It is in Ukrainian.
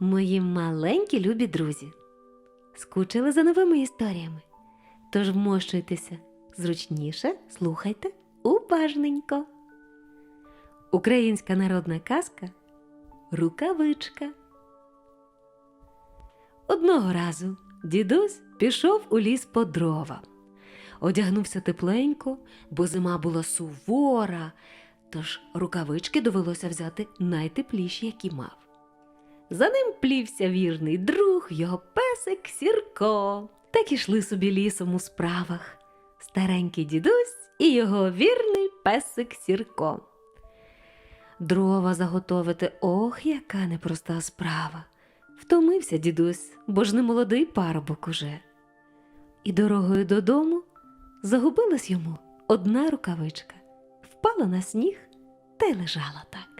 Мої маленькі любі друзі. Скучили за новими історіями. Тож вмощуйтеся зручніше, слухайте уважненько. Українська народна казка Рукавичка. Одного разу дідусь пішов у ліс по дрова. Одягнувся тепленько, бо зима була сувора, тож рукавички довелося взяти найтепліші, які мав. За ним плівся вірний друг, його песик Сірко. Так ішли собі лісом у справах. Старенький дідусь і його вірний песик Сірко. Дрова заготовити, ох, яка непроста справа. Втомився дідусь, бо ж не молодий парубок уже. І дорогою додому загубилась йому одна рукавичка, впала на сніг та й лежала так.